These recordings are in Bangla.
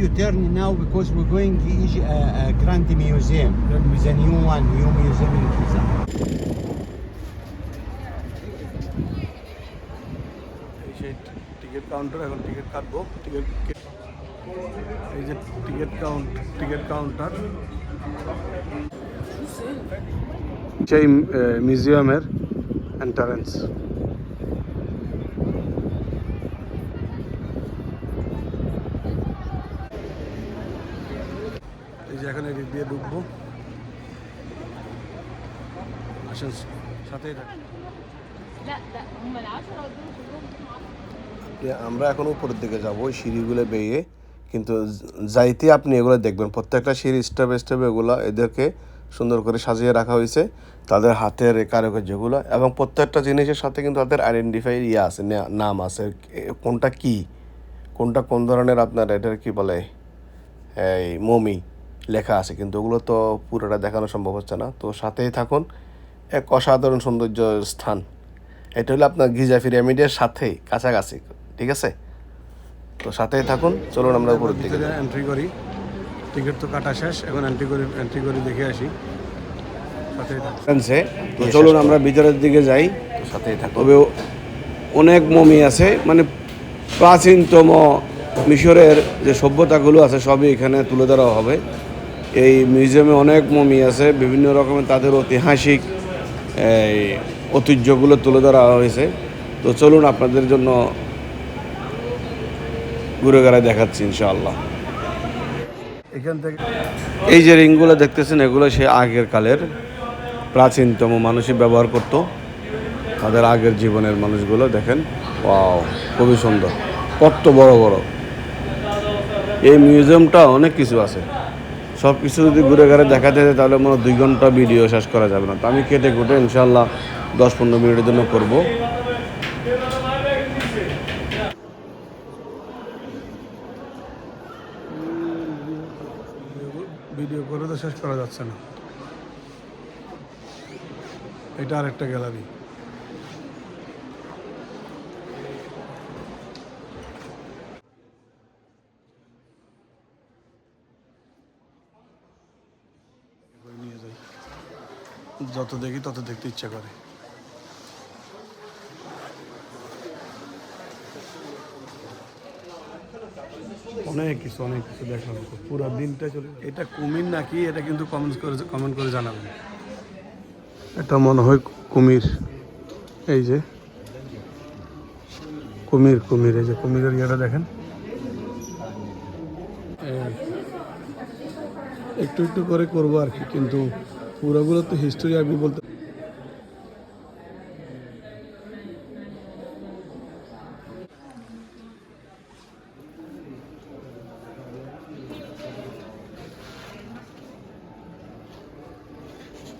you turn now because we're going to Egy- uh, uh, Grand Museum with a new one, new museum in Giza. এই সেই টিকিট কাউন্টার এখন টিকিট কাটবো টিকিট এই যে টিকিট কাউন্ট টিকিট কাউন্টার সেই মিউজিয়ামের এন্টারেন্স যে এখন এদিক দিয়ে ডুববো আসেন, সাথেই থাক। আমরা এখন উপরের দিকে যাব, ওই সিঁড়িগুলো বেয়ে। কিন্তু যাইতে আপনি এগুলো দেখবেন, প্রত্যেকটা সিঁড়ি স্টেপ স্টেপ এগুলো এদেরকে সুন্দর করে সাজিয়ে রাখা হয়েছে, তাদের হাতের কারুকার্যগুলো এবং প্রত্যেকটা জিনিসের সাথে কিন্তু তাদের আইডেন্টিফাই ইয়ে আছে নাম আছে কোনটা কি, কোনটা কোন ধরনের আপনার, এটার কি বলে, এই, মমি। লেখা আছে কিন্তু ওগুলো তো পুরোটা দেখানো সম্ভব হচ্ছে না। তো সাথেই থাকুন এক অসাধারণ সৌন্দর্য স্থান। এটা হলো আপনার গিজা পিরামিডের সাথেই কাছাকাছি ঠিক আছে? তো সাথেই থাকুন চলুন আমরা উপরের দিকে এন্ট্রি করি। টিকিট তো কাটা শেষ এখন এন্ট্রি করি এন্ট্রি করি দেখে আসি। তো চলুন আমরা ভিতরের দিকে যাই। তো সাথেই থাকুন। তবে অনেক মমি আছে মানে প্রাচীনতম মিশরের যে সভ্যতাগুলো আছে সবই এখানে তুলে ধরা হবে। এই মিউজিয়ামে অনেক মমি আছে বিভিন্ন রকমের তাদের ঐতিহাসিক এই ঐতিহ্যগুলো তুলে ধরা হয়েছে। তো চলুন আপনাদের জন্য ঘুরে ঘুরে দেখাচ্ছি ইনশাআল্লাহ। এখান থেকে এই যে রিংগুলো দেখতেছেন এগুলো সে আগের কালের প্রাচীনতম মানুষই ব্যবহার করতো। তাদের আগের জীবনের মানুষগুলো দেখেন ওয়াও খুবই সুন্দর কত বড় বড়। এই মিউজিয়ামটা অনেক কিছু আছে। সব কিছু যদি ঘুরে ঘুরে দেখাতে যায় তাহলে মনে দুই ঘণ্টা ভিডিও শেষ করা যাবে না। তো আমি কেটে কুটে ইনশাল্লাহ দশ পনেরো মিনিটের জন্য করব। ভিডিও করে তো শেষ করা যাচ্ছে না। এটা আরেকটা গ্যালারি নিয়ে যাই যত দেখি তত দেখতে ইচ্ছা করে। অনেক কিছু অনেক কিছু দেখলাম পুরো দিনটা চলে এটা কুমির নাকি? এটা কিন্তু কমেন্ট করে কমেন্ট করে জানাবেন। এটা মনে হয় কুমির। এই যে। কুমির কুমির এই যে কুমিরের ইয়েটা দেখেন। একটু একটু করে করব আর কি কিন্তু পুরোগুলো তো হিস্টোরি আমি বলতে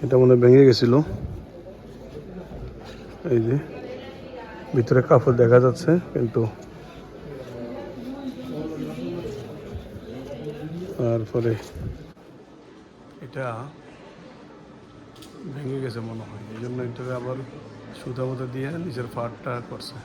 এটা মনে ভেঙে গেছিল। এই যে ভিতরে কাপড় দেখা যাচ্ছে কিন্তু তারপরে এটা ভেঙে গেছে মনে হয়। এই জন্য এটাকে আবার সুতা মতো দিয়ে নিজের ফাটটা করছে।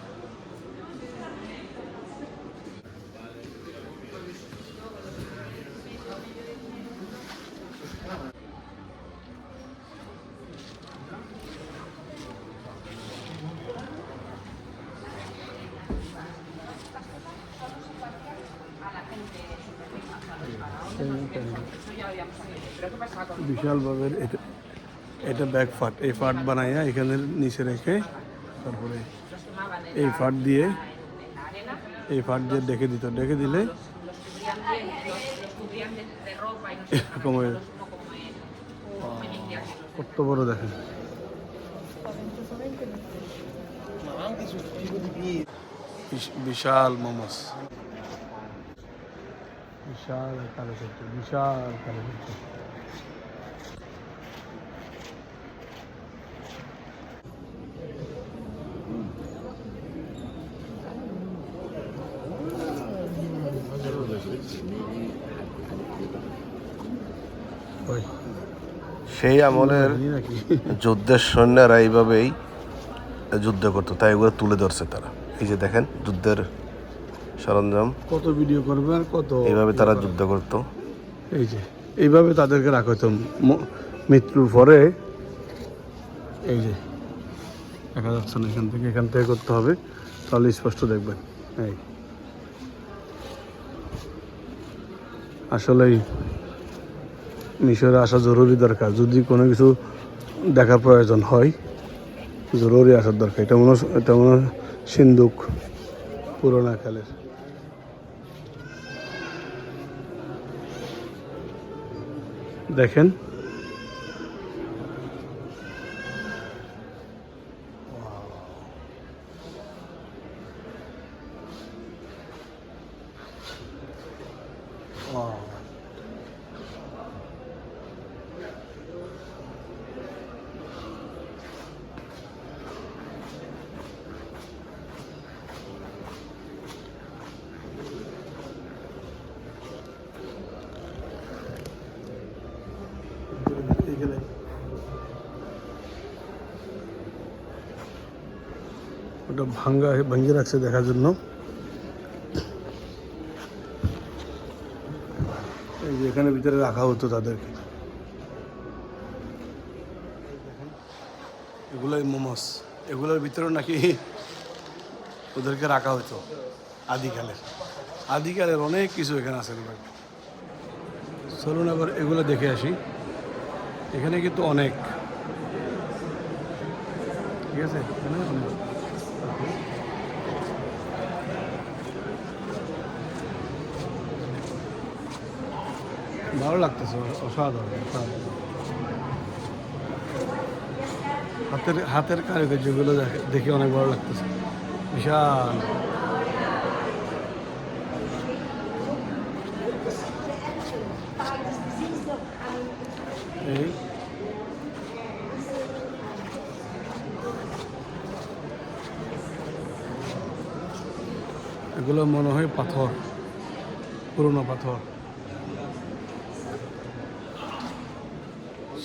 বিশালভাবে এটা এটা ব্যাক ফাট, এই ফাট বানাইয়া এখানে নিচে রেখে তারপরে এই ফাট দিয়ে এই ফাট দিয়ে ডেকে দিত, ডেকে দিলে কত বড় দেখেন। বিশ- বিশাল মোমোস। বিশাল বিশাল কারুকার্য। সেই আমলের যুদ্ধের সৈন্যরা এইভাবেই যুদ্ধ করতো তাই এগুলো তুলে ধরছে তারা। এই যে দেখেন যুদ্ধের সরঞ্জাম। কত ভিডিও করবে আর কত এইভাবে তারা যুদ্ধ করতো। এই যে এইভাবে তাদেরকে রাখা হতো। মৃত্যুর পরে এই যে দেখা যাচ্ছে না এখান থেকে এখান থেকে করতে হবে। তাহলে স্পষ্ট দেখবেন। এই। আসলেই মিশরে আসা জরুরি দরকার। যদি কোনো কিছু দেখার প্রয়োজন হয়, জরুরি আসার দরকার। এটা মনে এটা মনে সিন্ধুক পুরোনো কালের দেখেন এখানে ওটা ভাঙ্গা ভাঙিয়ে রাখছে দেখার জন্য। এই যে এখানে ভিতরে রাখা হতো তাদেরকে। এগুলোই মোমোস। এগুলোর ভিতরে নাকি ওদেরকে রাখা হতো আদিকালের। আদিকালের অনেক কিছু এখানে আছে চলুন আবার এগুলো দেখে আসি। এখানে কিন্তু অনেক। ঠিক আছে? এখানে অনেক। ভালো লাগতেছে অসাধারণ। হাতের হাতের কারিগর্যগুলো দেখে দেখে অনেক ভালো লাগতেছে। বিশাল। এই। এগুলো মনে হয় পাথর, পুরনো পাথর।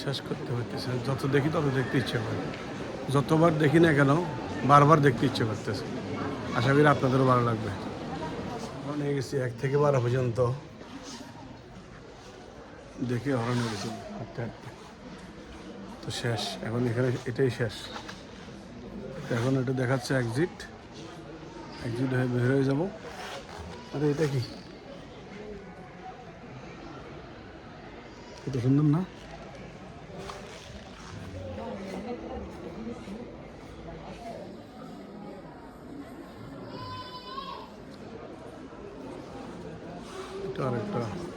শেষ করতে হইতেছে। যত দেখি তত দেখতে ইচ্ছে করে। যতবার দেখি না কেন, বারবার দেখতে ইচ্ছে করতেছে। আশা করি আপনাদেরও ভালো লাগবে। হয়ে গেছি এক থেকে বারো পর্যন্ত। দেখে হয়ে গেছি হাঁটতে হাঁটতে তো শেষ। এখন এখানে এটাই শেষ। এখন এটা দেখাচ্ছে এক্সিট এক্সিট হয়ে বের হয়ে যাব। আরে এটা কি? কত সুন্দর না? আরেকটা।